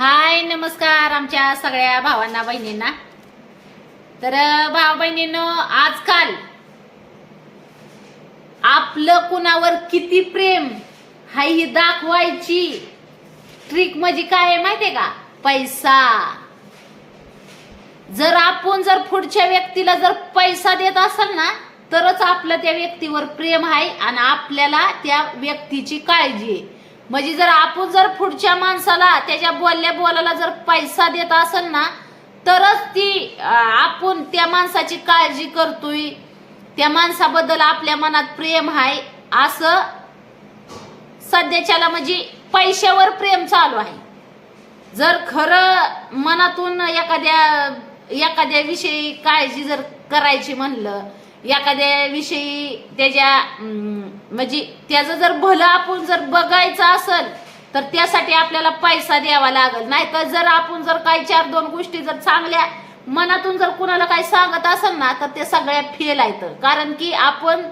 हाय नमस्कार आमच्या सगळ्या भावांना बहिणींना. तर भाव बहिणींनो आजकाल आपलं कुणावर किती प्रेम हाय ही दाखवायची ट्रिक म्हणजे काय आहे माहितीये का? पैसा. जर आपण जर पुढच्या व्यक्तीला जर पैसा देत असाल ना तरच आपलं त्या व्यक्तीवर प्रेम आहे आणि आपल्याला त्या व्यक्तीची काळजी आहे. म्हणजे जर आपण जर पुढच्या माणसाला त्याच्या बोलल्या बोलाला जर पैसा देत असेल ना तरच ती आपण त्या माणसाची काळजी करतोय. त्या माणसाबद्दल आपल्या मनात प्रेम आहे. असं सध्याच्याला म्हणजे पैशावर प्रेम चालू आहे. जर खरं मनातून एखाद्या एखाद्या विषयी काळजी जर करायची म्हणलं एखाद्या विषयी त्याच्या म्हणजे त्याचं जर भलं आपण जर बघायचं असेल तर त्यासाठी आपल्याला पैसा द्यावा लागेल. नाहीतर जर आपण जर काही चार दोन गोष्टी जर चांगल्या मनातून जर कुणाला काही सांगत असेल ना तर ते सगळ्या फेल आहेत. कारण की आपण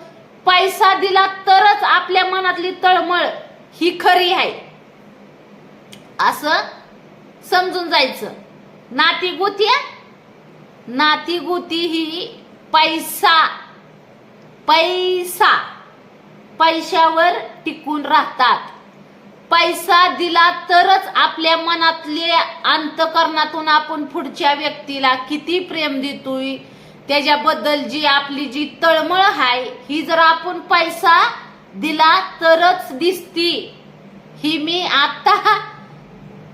पैसा दिला तरच आपल्या मनातली तळमळ ही खरी आहे. असं समजून जायचं. नाती गुती नाती ही पैसा पैसा. पैशावर टिकून राहतात. पैसा दिला तरच आपल्या मनातले अंतकरणातून आपण पुढच्या व्यक्तीला किती प्रेम देतोय. त्याच्याबद्दल जी आपली जी तळमळ आहे ही जर आपण पैसा दिला तरच दिसती. ही मी आता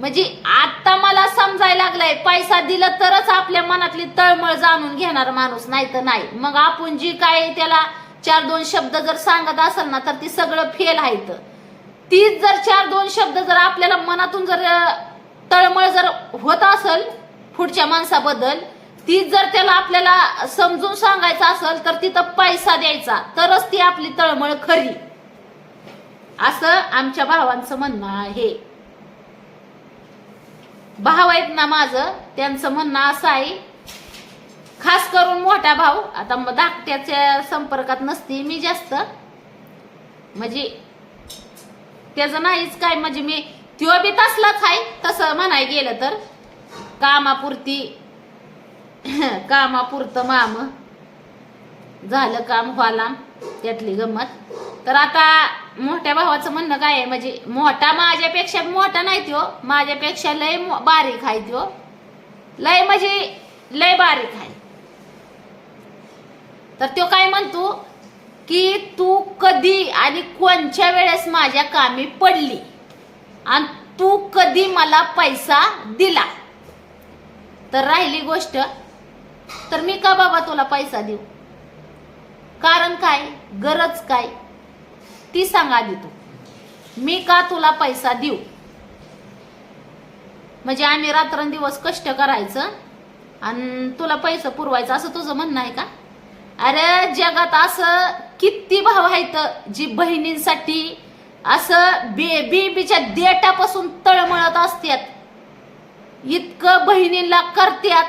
म्हणजे आता मला समजायला लागलाय. पैसा दिला तरच आपल्या मनातली तळमळ जाणून घेणार माणूस नाही तर नाही. मग आपण जी काय त्याला चार दोन शब्द जर सांगत असेल ना तर ती सगळं फेल आहेत तीच जर चार दोन शब्द जर आपल्याला मनातून जर तळमळ जर होत असेल पुढच्या माणसाबद्दल तीच जर त्याला आपल्याला समजून सांगायचं असेल तर तिथं पैसा द्यायचा तरच ती आपली तळमळ खरी. असं आमच्या भावांचं म्हणणं आहे. भाव आहेत ना माझं त्यांचं म्हणणं असं आहे खास करून मोठा भाऊ. आता मग धाकट्याच्या संपर्कात नसते मी जास्त. म्हणजे त्याचं नाहीच काय म्हणजे मी त्यो बी तसलाच आहे तसं म्हणाय गेलं तर. कामापुरती कामापुरतं माम झालं काम व्हाला त्यातली गंमत. तर आता मोठ्या भावाचं म्हणणं काय आहे म्हणजे मोठा माझ्यापेक्षा मोठा नाही त्यो माझ्यापेक्षा लय मो- बारीक आहे त्यो. लय म्हणजे लय बारीक आहे. तर तो काय म्हणतो की तू कधी आणि कोणच्या वेळेस माझ्या कामी पडली? आणि तू कधी मला पैसा दिला? तर राहिली गोष्ट तर मी का बाबा तुला पैसा देऊ? कारण काय? गरज काय? ती सांगा आधी तू. मी का तुला पैसा देऊ? म्हणजे आम्ही रात्रंदिवस कष्ट करायचं आणि तुला पैसा पुरवायचा असं तुझं म्हणणं आहे का? अरे जगात असं किती भाव आहेत जी बहिणींसाठी असं बे बेबीच्या देटापासून तळमळत असतात. इतकं बहिणींना करत्यात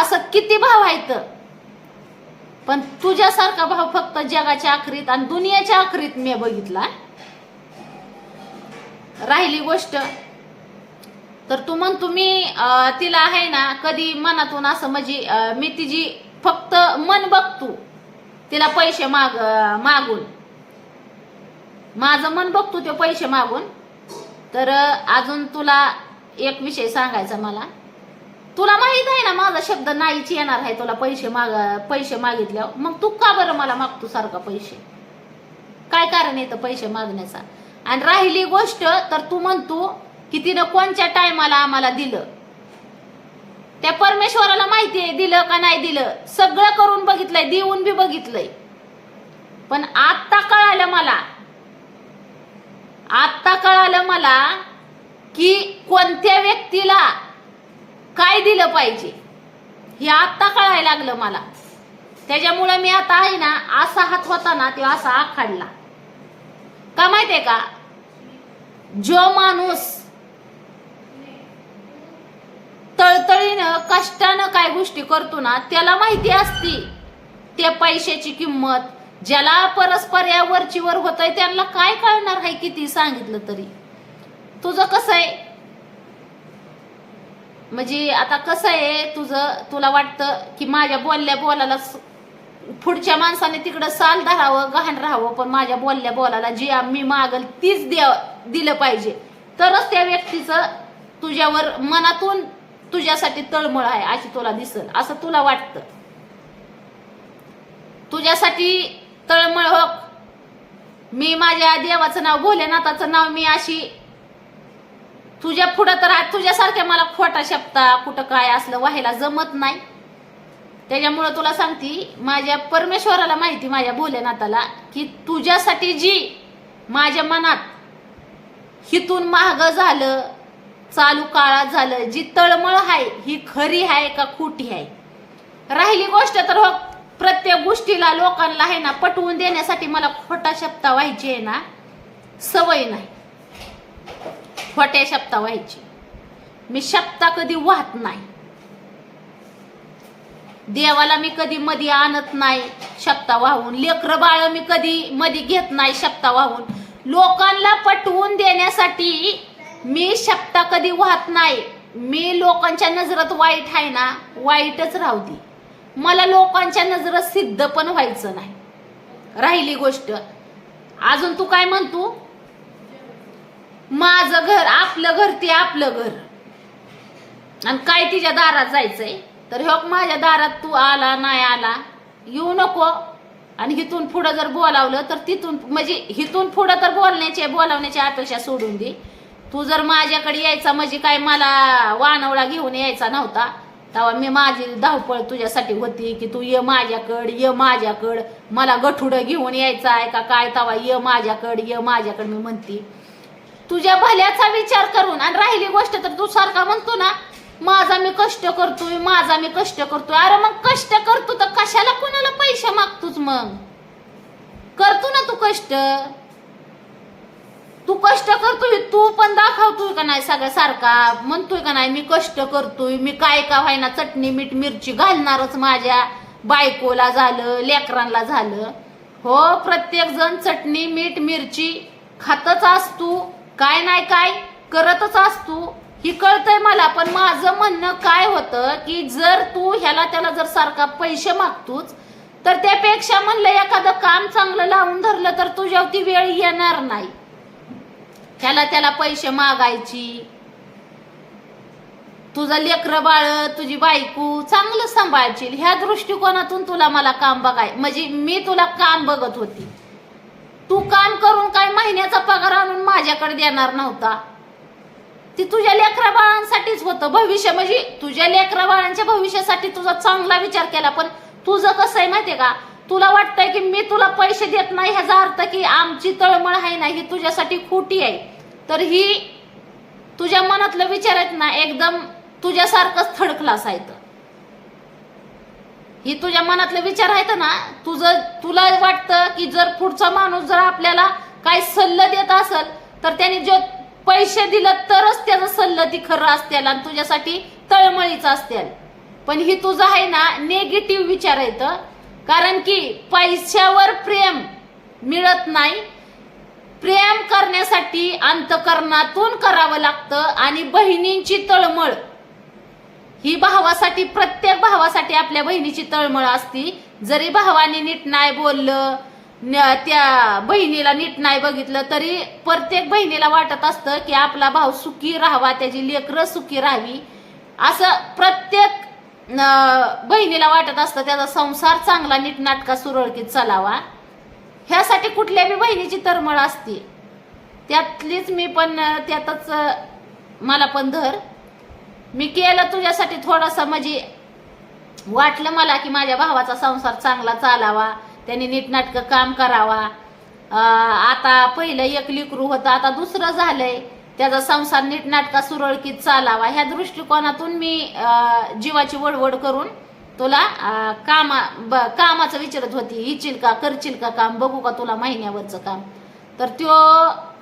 असं किती भाव आहेत. पण तुझ्यासारखा भाव फक्त जगाच्या आखरीत आणि दुनियाच्या आखरीत मी बघितला. राहिली गोष्ट. तर तू म्हणतो मी तिला आहे ना कधी मनातून असं म्हणजे मी तिची फक्त मन बघतो तिला पैसे माग मागून. माझं मन बघतो ते पैसे मागून. तर अजून तुला एक विषय सांगायचा मला. तुला माहीत आहे ना माझा शब्द नाहीच येणार आहे तुला पैसे माग पैसे मागितल्यावर. मग तू का बरं मला मागतो सारखा पैसे? काय कारण येतं पैसे मागण्याचा? आणि राहिली गोष्ट तर तू म्हणतो की तिनं कोणत्या टायमाला आम्हाला दिलं? त्या परमेश्वराला माहिती आहे दिलं का नाही दिलं. सगळं करून बघितलंय देऊन बी बघितलंय. पण आत्ता कळालं मला. आत्ता कळालं मला की कोणत्या व्यक्तीला काय दिलं पाहिजे. हे आत्ता कळायला लागलं मला. त्याच्यामुळे मी आता आहे ना असा हात होता ना तो असा आखाडला. का माहितीये का? जो माणूस तळतळीनं कष्टानं काय गोष्टी करतो ना त्याला माहिती असती. त्या पैशाची किंमत ज्याला परस्पर या वरचीवर होत आहे त्यांना काय कळणार आहे किती सांगितलं तरी? तुझं कसं आहे? म्हणजे आता कसं आहे तुझं तुला वाटतं की माझ्या बोलल्या बोलाला पुढच्या माणसाने तिकडं साल धरावं गहाण राहावं पण माझ्या बोलल्या बोलाला जी मी मागल तीच द्या दिलं पाहिजे. तरच त्या व्यक्तीचं तुझ्यावर मनातून तुझ्यासाठी तळमळ आहे अशी तुला दिसल असं तुला वाटतं. तुझ्यासाठी तळमळ हो. मी माझ्या देवाचं नाव भोलेनाथाचं नाव मी अशी तुझ्या पुढं तर तुझ्यासारख्या मला खोटा शब्दा कुठं काय असलं व्हायला जमत नाही. त्याच्यामुळं तुला सांगती माझ्या परमेश्वराला माहिती माझ्या भोलेनाथाला की तुझ्यासाठी जी माझ्या मनात हिथून महाग झालं चालू काळात झालं. जी तळमळ आहे ही खरी आहे का खोटी आहे? राहिली गोष्ट तर हो प्रत्येक गोष्टीला लोकांना आहे ना पटवून देण्यासाठी मला खोटा शब्द व्हायची आहे ना सवय नाही. खोट्या शब्द व्हायची. मी शब्द कधी वाहत नाही. देवाला मी कधी मधी आणत नाही शब्दा वाहून. लेकर बाळ मी कधी मधी घेत नाही शब्दा वाहून. लोकांना पटवून देण्यासाठी मी शब्द कधी वाहत नाही. मी लोकांच्या नजरात वाईट आहे ना वाईटच राहू दे. मला लोकांच्या नजरात सिद्ध पण व्हायचं नाही. राहिली गोष्ट. अजून तू काय म्हणतो? माझं घर आपलं घर ते आपलं घर. आणि काय तिच्या दारात जायचंय? तर हो माझ्या दारात तू आला नाही आला येऊ नको. आणि हिथून पुढं जर बोलावलं तर तिथून म्हणजे हिथून पुढं तर बोलण्याची बोलावण्याची अपेक्षा सोडून दे. तू जर माझ्याकडे यायचा म्हणजे काय मला वानवळा घेऊन यायचा नव्हता तेव्हा मी माझी धावपळ तुझ्यासाठी होती की तू ये माझ्याकड ये माझ्याकड मला गठुडं घेऊन यायचं आहे का काय? तवा ये माझ्याकड ये माझ्याकड मी म्हणती. तुझ्या भल्याचा विचार करून आणि राहिली गोष्ट तर तू सारखा म्हणतो ना माझा मी कष्ट करतोय माझा मी कष्ट करतोय. अरे मग कष्ट करतो तर कशाला कोणाला पैसे मागतोच मग? करतो ना तू कष्ट. तू कष्ट करतोय तू पण दाखवतोय का नाही सगळ्या सारखा? म्हणतोय का नाही मी कष्ट करतोय मी काय का व्हायना चटणी मीठ मिरची घालणारच माझ्या बायकोला झालं लेकरांना झालं. हो प्रत्येक जण चटणी मीठ मिरची खातच असतो. काय नाही काय करतच असतो. ही कळतंय मला पण माझं म्हणणं काय होतं की जर तू ह्याला त्याला जर सारखा पैसे मागतोच तर त्यापेक्षा म्हणलं एखादं काम चांगलं लावून धरलं तर तुझ्यावरती वेळ येणार नाही. ह्याला त्याला पैसे मागायची. तुझं लेकर बाळ तुझी बायको चांगलं सांभाळशील. ह्या दृष्टिकोनातून तुला मला काम बघाय म्हणजे मी तुला काम बघत होती. तू काम करून काय महिन्याचा पगार आणून माझ्याकडे देणार नव्हता. ती तुझ्या लेकरा बाळांसाठीच होतं भविष्य. म्हणजे तुझ्या लेकरा बाळांच्या भविष्यासाठी तुझा चांगला विचार केला पण तुझं कसं आहे माहितीये का? तुला वाटतंय की मी तुला पैसे देत नाही ह्याचा अर्थ की आमची तळमळ आहे ना ही तुझ्यासाठी खोटी आहे. तर ही तुझ्या मनातलं विचार आहेत ना एकदम तुझ्यासारखंच थर्ड क्लास आहेत ही तुझ्या मनातले विचार आहेत ना तुझं तुला वाटतं की जर पुढचा माणूस जर आपल्याला काही सल्ला देत असेल तर त्याने जो पैसे दिलं तरच त्याचं सल्ला ती खरं असतील आणि तुझ्यासाठी तळमळीचं असतील पण ही तुझं आहे ना नेगेटिव्ह विचार आहेत. कारण की पैशावर प्रेम मिळत नाही प्रेम करण्यासाठी अंतकरणातून करावं लागतं आणि बहिणींची तळमळ. ही भावासाठी प्रत्येक भावासाठी आपल्या बहिणीची तळमळ असती. जरी भावाने नीट नाही बोललं न- त्या बहिणीला नीट नाही बघितलं तरी प्रत्येक बहिणीला वाटत असतं की आपला भाव सुखी राहावा त्याची लेकरं सुखी राहावी. असं प्रत्येक बहिणीला वाटत असतं त्याचा संसार चांगला नीटनाटका सुरळकीत चालावा. ह्यासाठी कुठल्या बी बहिणीची तरमळ असते. त्यातलीच मी पण त्यातच मला पण धर. मी केलं तुझ्यासाठी थोडासा म्हणजे वाटलं मला की माझ्या भावाचा संसार चांगला चालावा त्यांनी नीटनाटकं काम करावा. आता पहिलं एक लिकरू होतं आता दुसरं झालंय. त्याचा संसार नीटनाटका सुरळकीत चालावा. ह्या दृष्टिकोनातून मी जीवाची वडवड करून तुला कामा ब- कामाचं विचारत होती इचिल का करशील का काम बघू का तुला महिन्यावरचं काम. तर त्यो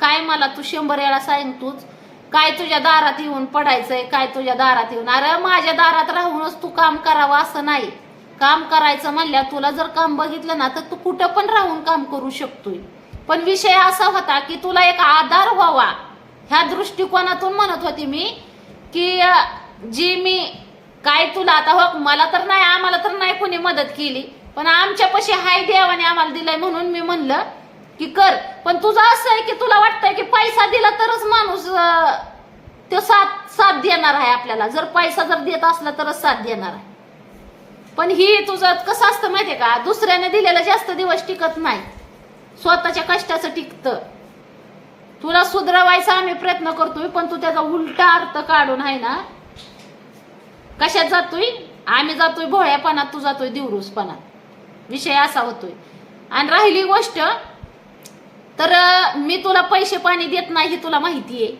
काय मला तू शंभर वेळा सांगतोच काय तुझ्या दारात येऊन पडायचंय काय तुझ्या दारात येऊन? अरे माझ्या दारात राहूनच तू काम करावं असं नाही. काम करायचं म्हणल्या तुला जर काम बघितलं ना तर तू कुठं पण राहून काम करू शकतोय. पण विषय असा होता की तुला एक आधार व्हावा. ह्या दृष्टिकोनातून म्हणत होती मी की जी मी काय तुला आता हो मला तर नाही आम्हाला तर नाही कोणी मदत केली. पण आमच्या पशी हाय देवाने आम्हाला दिलाय म्हणून मी म्हणलं की कर. पण तुझं असं आहे की तुला वाटतंय की पैसा दिला तरच माणूस तो साथ साथ देणार आहे आपल्याला. जर पैसा जर देत असला तरच साथ देणार आहे. पण ही तुझं कसं असतं माहितीये का? दुसऱ्याने दिलेलं जास्त दिवस टिकत नाही. स्वतःच्या कष्टाचं टिकतं. तुला सुधरवायचा आम्ही प्रयत्न करतोय पण तू त्याचा उलटा अर्थ काढून आहे ना कशात जातोय? आम्ही जातोय भोळ्यापणात तू जातोय दिवरूसपणात. विषय असा होतोय. आणि राहिली गोष्ट तर मी तुला पैसे पाणी देत नाही ही तुला माहिती आहे.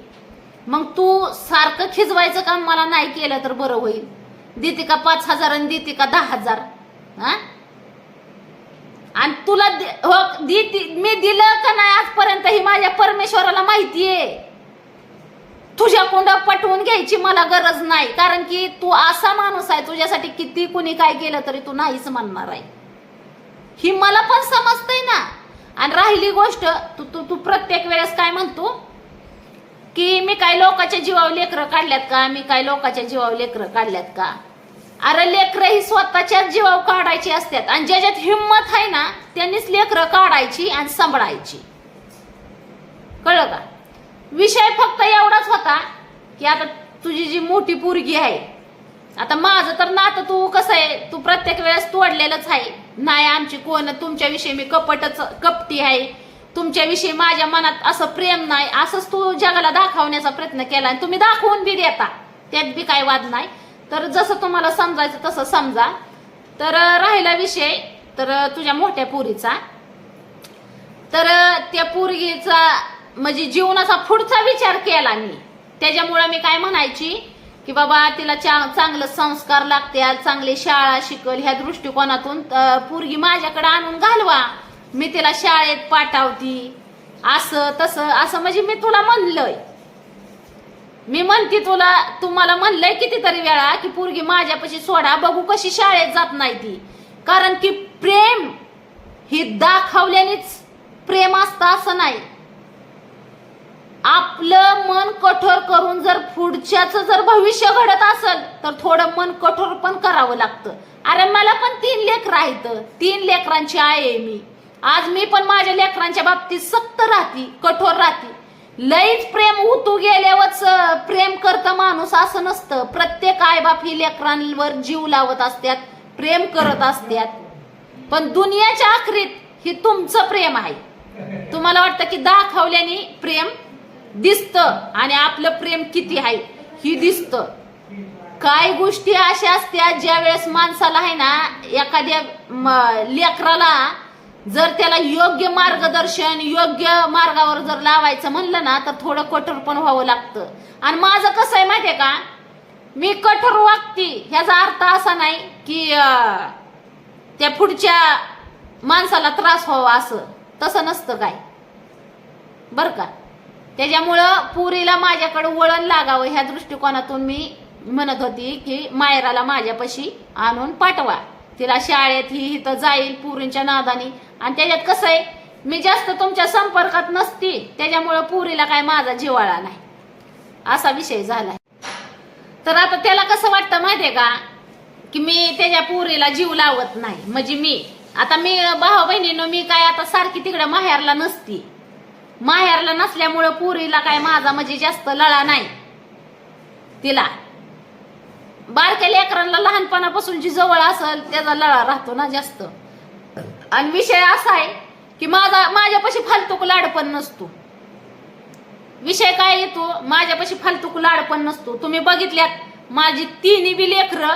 मग तू सारखं खिजवायचं काम मला नाही केलं तर बरं होईल. देते का पाच हजार आणि देते का दहा हजार? हा आणि तुला दे- हो देते मी दिलं का नाही आजपर्यंत ही माझ्या परमेश्वराला माहिती आहे. तुझ्या कोंड पटवून घ्यायची मला गरज नाही. कारण की तू असा माणूस आहे तुझ्यासाठी किती कुणी काय केलं तरी तू नाहीच म्हणणार आहे. ही मला पण समजतंय ना. आणि राहिली गोष्ट तू तू तू प्रत्येक वेळेस काय म्हणतो? की मी काय लोकाच्या जीवावर लेकरं काढल्यात का? मी काय लोकाच्या जीवावर लेकरं काढल्यात का? अरे लेकरं ही स्वतःच्याच जीवावर काढायची असतात. आणि ज्याच्यात हिंमत आहे ना त्यांनीच लेकरं काढायची आणि सांभाळायची. कळलं का? विषय फक्त एवढाच होता की आता तुझी जी मोठी पोरगी आहे आता माझं तर नातं तू कसं आहे तू प्रत्येक वेळेस तोडलेलंच आहे. नाही आमची कोण तुमच्याविषयी मी कपटच कपटी आहे. तुमच्याविषयी माझ्या मनात असं प्रेम नाही असंच तू जगाला दाखवण्याचा प्रयत्न केला आणि तुम्ही दाखवून बी देता. त्यात बी काय वाद नाही. तर जसं तुम्हाला समजायचं तसं समजा. तर राहिला विषय. तर तुझ्या मोठ्या पुरीचा. तर त्या पोरगीचा म्हणजे जीवनाचा पुढचा विचार केला मी. त्याच्यामुळे मी काय म्हणायची की बाबा तिला चा- चांगलं संस्कार लागतील चांगली शाळा शिकल ह्या दृष्टिकोनातून पूर्गी पोरगी माझ्याकडे आणून घालवा. मी तिला शाळेत पाठवती. असं तसं असं म्हणजे मी तुला म्हणलंय. मी म्हणते तुला तुम्हाला म्हणलंय कितीतरी वेळा की पोरगी माझ्यापाशी सोडा बघू कशी शाळेत जात नाही ती. कारण की प्रेम ही दाखवल्यानेच प्रेम असतं असं नाही. आपलं मन कठोर करून जर पुढच्याच जर भविष्य घडत असेल तर थोडं मन कठोर पण करावं लागतं. अरे मला पण तीन लेकर आहेत तीन लेकरांची आई आहे मी. आज मी पण माझ्या लेकरांच्या बाबतीत सक्त राहती कठोर राहती. लईच प्रेम उतू गेल्यावरच प्रेम करतं माणूस असं नसतं. प्रत्येक आईबाप ही लेकरांवर जीव लावत असतात प्रेम करत असत्यात. पण दुनियाच्या आखरीत ही तुमचं प्रेम आहे. तुम्हाला वाटतं की दाखवल्याने प्रेम दिसतं आणि आपलं प्रेम किती आहे ही दिसतं. काय गोष्टी अशा असत्या ज्या वेळेस माणसाला आहे ना एखाद्या लेकराला जर त्याला योग्य मार्गदर्शन योग्य मार्गावर जर लावायचं म्हणलं ना तर थोडं कठोर पण व्हावं लागतं. आणि माझं कसं आहे माहितीये का? मी कठोर वागती. ह्याचा अर्थ असा नाही की त्या पुढच्या माणसाला त्रास व्हावा असं. तसं नसतं काय. बर का? त्याच्यामुळं पुरीला माझ्याकडे वळण लागावं ह्या दृष्टिकोनातून मी म्हणत होती की मायराला माझ्यापाशी आणून पाठवा. तिला शाळेत ही इथं जाईल पुरींच्या नादानी. आणि त्याच्यात कसं आहे मी जास्त तुमच्या संपर्कात नसती त्याच्यामुळं पुरीला काय माझा जिवाळा नाही. असा विषय झाला तर आता त्याला कसं वाटतं माहितीये का की मी त्याच्या पुरीला जीव लावत नाही. म्हणजे मी. आता मी भाऊ बहिणीनं मी काय आता सारखी तिकडे माहेरला नसती. माहेरला नसल्यामुळं पुरीला काय माझा म्हणजे जास्त लळा नाही. तिला. बारक्या लेकरांना लहानपणापासून जी जवळ असेल त्याचा लळा राहतो ना जास्त. आणि विषय असा आहे की माझा माझ्यापाशी फालतूक लाडपण नसतो. विषय काय येतो? माझ्यापाशी फालतूक लाडपण नसतो. तुम्ही बघितल्यात माझी तिन्ही बी लेकरं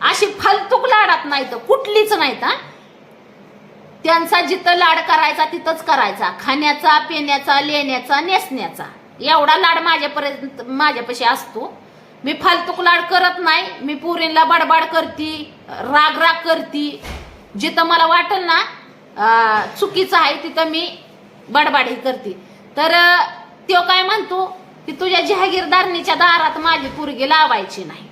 अशी फालतूक लाडात नाहीत कुठलीच नाहीत हा. त्यांचा जिथं लाड करायचा तिथंच करायचा. खाण्याचा पिण्याचा लेण्याचा नेसण्याचा. एवढा लाड माझ्यापर्यंत माझ्यापाशी असतो. मी फालतूक लाड करत नाही. मी पुरीला बडबाड करती राग राग करती. जिथं मला वाटेल ना चुकीचं आहे तिथं मी बडबाडही करते. तर तो त्यो काय म्हणतो की तुझ्या जहागीरदारणीच्या दारात माझी पुरगी लावायची नाही.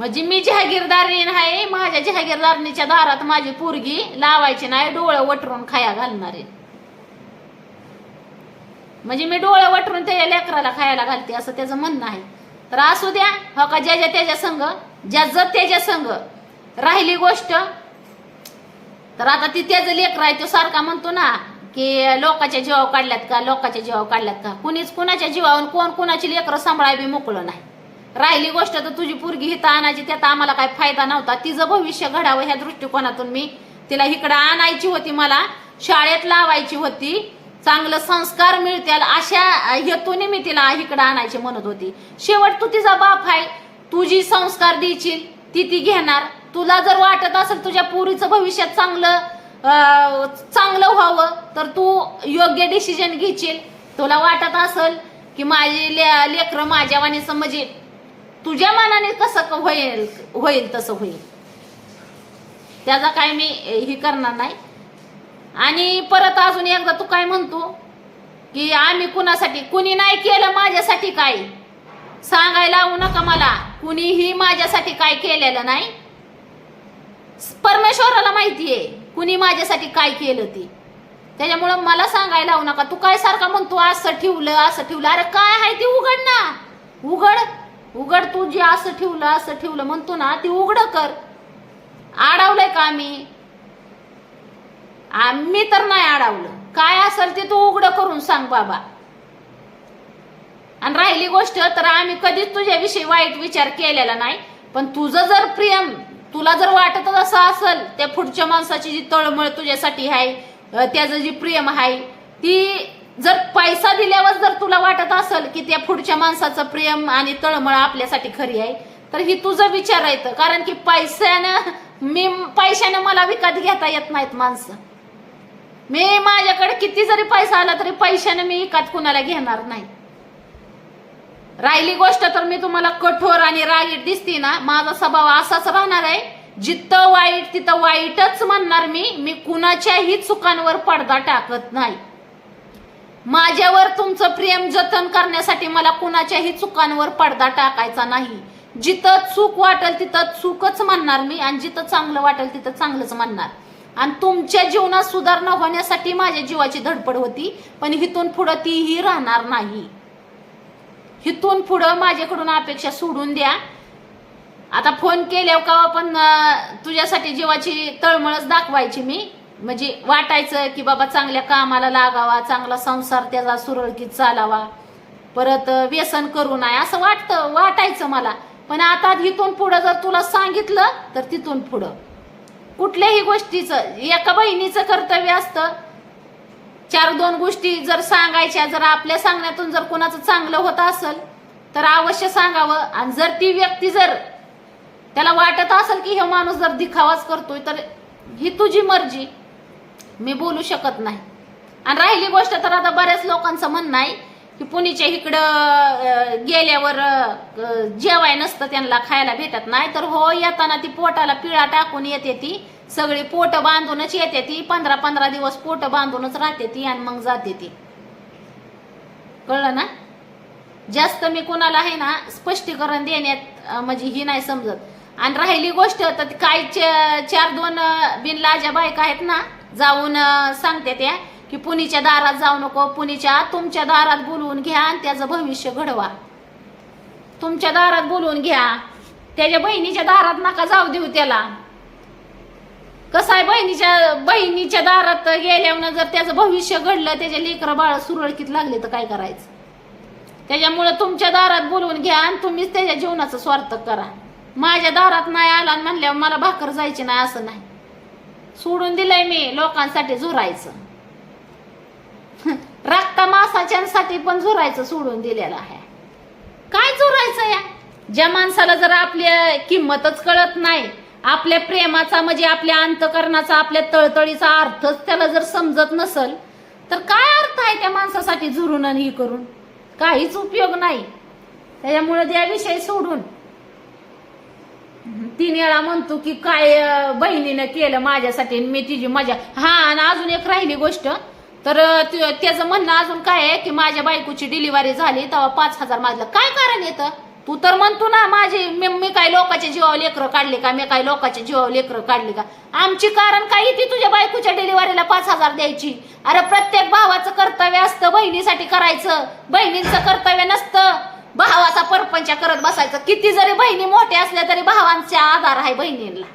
म्हणजे मी जहागीरदारी आहे माझ्या जहागीरदारणीच्या दारात माझी पोरगी लावायची नाही डोळं वटरून खाया घालणारे म्हणजे मी डोळं वटरून त्याच्या लेकराला खायला घालते असं त्याचं म्हणणं आहे. तर असू द्या हो का ज्याच्या त्याच्या संघ ज त्याच्या संघ राहिली गोष्ट तर आता ती त्याचं लेकर आहे तो सारखा म्हणतो ना की लोकाच्या जीवावर काढल्यात का लोकाच्या जीवावर काढल्यात का? कुणीच कुणाच्या जीवावर कोण कुणाची लेकरं सांभाळाय बी मोकळं नाही. राहिली गोष्ट तर तुझी पोरगी हिथं आणायची त्यात आम्हाला काय फायदा नव्हता. तिचं भविष्य घडावं ह्या दृष्टिकोनातून मी. तिला इकडं आणायची होती मला शाळेत लावायची होती. चांगलं संस्कार मिळतील अशा हेतूने मी तिला इकडं आणायची म्हणत होती. शेवट तू तिचा बाप आहे. तुझी संस्कार द्यायची ती ती घेणार. तुला जर वाटत असेल तुझ्या पोरीचं भविष्यात चांगलं चांगलं व्हावं तर तू योग्य डिसिजन घेशील. तुला वाटत असेल की माझी ले लेकरं माझ्या वाणीचं म्हणजे तुझ्या मनाने कसं क- होईल होईल तसं होईल. त्याचा काय मी हे करणार नाही. आणि परत अजून एकदा तू काय म्हणतो की आम्ही कुणासाठी कुणी नाही केलं माझ्यासाठी काय? सांगायला लावू नका मला. कुणीही माझ्यासाठी काय केलेलं नाही. परमेश्वराला माहितीये कुणी माझ्यासाठी काय केलं ते. त्याच्यामुळं मला सांगायला लावू नका. तू काय सारखा म्हणतो असं ठेवलं असं ठेवलं. अरे काय आहे ते उघड ना. उघड. उघड तू जे असं ठेवलं असं ठेवलं म्हणतो ना ते उघड कर. आडावलंय का आम्ही? आम्ही तर नाही अडावलं काय असेल ते तू उघड करून सांग बाबा. आणि राहिली गोष्ट तर आम्ही कधीच तुझ्याविषयी वाईट विचार केलेला नाही. पण तुझं जर प्रेम तुला जर वाटत असं असेल त्या पुढच्या माणसाची जी तळमळ तुझ्यासाठी आहे त्याचं जी प्रेम आहे ती जर पैसा दिल्यावर जर तुला वाटत असेल की त्या पुढच्या माणसाचं प्रेम आणि तळमळ आपल्यासाठी खरी आहे तर ही तुझं विचार आहे कारण की पैशानं मी पैशानं मला विकत घेता येत नाहीत माणसं. मी माझ्याकडे किती जरी पैसा आला तरी पैशाने मी विकत कुणाला घेणार नाही. राहिली गोष्ट तर मी तुम्हाला कठोर आणि रागीट दिसते ना माझा स्वभाव असाच राहणार आहे. जिथं वाईट तिथं वाईटच म्हणणार मी मी कुणाच्याही चुकांवर पडदा टाकत नाही. माझ्यावर तुमचं प्रेम जतन करण्यासाठी मला कुणाच्याही चुकांवर पडदा टाकायचा नाही. जिथं चूक वाटेल तिथं चूकच म्हणणार मी आणि जिथं चांगलं वाटेल तिथं चांगलंच म्हणणार. आणि तुमच्या जीवनात सुधारणा होण्यासाठी माझ्या जीवाची धडपड होती पण हिथून पुढं तीही राहणार नाही. हिथून पुढं माझ्याकडून अपेक्षा सोडून द्या. आता फोन केल्यावर का पण तुझ्यासाठी जीवाची तळमळच दाखवायची मी. म्हणजे वाटायचं की बाबा चांगल्या कामाला लागावा चांगला संसार त्याचा सुरळकीत चालावा. परत व्यसन करू नये असं वाटतं वाटायचं मला. पण आता इथून पुढं जर तुला सांगितलं तर तिथून पुढं. कुठल्याही गोष्टीचं एका बहिणीचं कर्तव्य असतं. चार दोन गोष्टी जर सांगायच्या जर आपल्या सांगण्यातून जर कोणाचं चांगलं होत असेल तर अवश्य सांगावं. आणि जर ती व्यक्ती जर त्याला वाटत असेल की हे माणूस जर दिखावाच करतोय तर ही तुझी मर्जी. मी बोलू शकत नाही. आणि राहिली गोष्ट तर आता बऱ्याच लोकांचं म्हणणं आहे की पुणेच्या इकडं गेल्यावर जेवाय नसतं त्यांना खायला भेटत नाही. तर हो येताना ती पोटाला पिळा टाकून येते ती. सगळी पोट बांधूनच येते ती. पंधरा पंधरा दिवस पोट बांधूनच राहते ती आणि मग जाते ती. कळलं ना? जास्त मी कोणाला आहे ना स्पष्टीकरण देण्यात म्हणजे ही नाही समजत. आणि राहिली गोष्ट तर काय काही च- चार दोन बिनलाज्या बायका आहेत ना जाऊन सांगते त्या की पुणीच्या दारात जाऊ नको. पुणीच्या तुमच्या दारात बोलवून घ्या आणि त्याचं भविष्य घडवा. तुमच्या दारात बोलवून घ्या. त्याच्या बहिणीच्या दारात नका जाऊ देऊ त्याला. कसं आहे बहिणीच्या बहिणीच्या दारात गेल्यावर जर त्याचं भविष्य घडलं त्याच्या लेकरं बाळ सुरळकीत लागले तर काय करायचं? त्याच्यामुळं तुमच्या दारात बोलवून घ्या आणि तुम्हीच त्याच्या जीवनाचा स्वार्थ करा. माझ्या दारात नाही आला आणि म्हणल्यावर मला भाकर जायची नाही असं नाही. सोडून दिलंय मी लोकांसाठी झुरायचं. रक्ता मासाच्यांसाठी पण झुरायचं सोडून दिलेलं आहे. काय झुरायचं या? ज्या माणसाला जर आपल्या किंमतच कळत नाही आपल्या प्रेमाचा म्हणजे आपल्या अंतकरणाचा आपल्या तळतळीचा अर्थच त्याला जर समजत नसल तर काय अर्थ आहे त्या माणसासाठी झुरून आणि हे करून? काहीच उपयोग नाही. त्याच्यामुळे त्या विषय सोडून. तीन वेळा म्हणतो की काय बहिणीनं केलं माझ्यासाठी आणि मी तिची मजा. हा आणि अजून एक राहिली गोष्ट. तर त्याचं म्हणणं अजून काय आहे की माझ्या बायकोची डिलिव्हरी झाली तेव्हा पाच हजार माझलं काय कारण येतं तू तर म्हणतो ना माझी मी काय लोकांच्या जीवावर लेकरं काढले का? मी काय लोकांच्या जीवावर लेकरं काढले का? आमची कारण काय ती तुझ्या बायकोच्या डिलिव्हरीला पाच हजार द्यायची? अरे प्रत्येक भावाचं कर्तव्य असतं बहिणीसाठी करायचं. बहिणींचं कर्तव्य नसतं. भावाचा परपंच करत बसायचं. किती जरी बहिणी मोठ्या असल्या तरी भावांचा आधार आहे बहिणींना.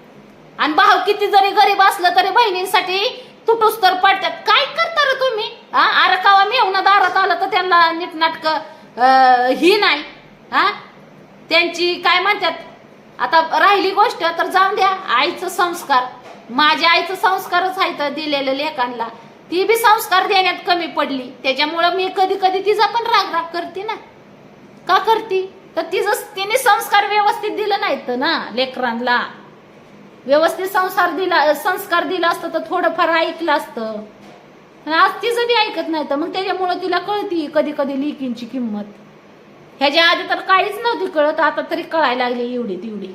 आणि भाव किती जरी गरीब असलं तरी बहिणींसाठी तुटूस तर पडतात. काय करता रे तुम्ही? हा अरे कावा मेवणं दारात आलं तर त्यांना नीटनाटक ही नाही. हा त्यांची काय म्हणतात? आता राहिली गोष्ट तर जाऊन द्या. आईचं संस्कार. माझ्या आईचं संस्कारच आहे तर दिलेलं लेखांना ती बी संस्कार देण्यात कमी पडली. त्याच्यामुळं मी कधी कधी तिचा पण राग राग करते ना. का करती? तर तिचं तिने संस्कार व्यवस्थित दिलं नाहीत ना लेकरांना. व्यवस्थित संसार दिला संस्कार दिला असतं तर थोडंफार ऐकलं असतं. आज तिचं बी ऐकत नाही तर मग त्याच्यामुळं तिला कळती कधी कधी लिकींची किंमत. ह्याच्या आधी तर काहीच नव्हती कळत. आता तरी कळायला लागली एवढी तेवढी.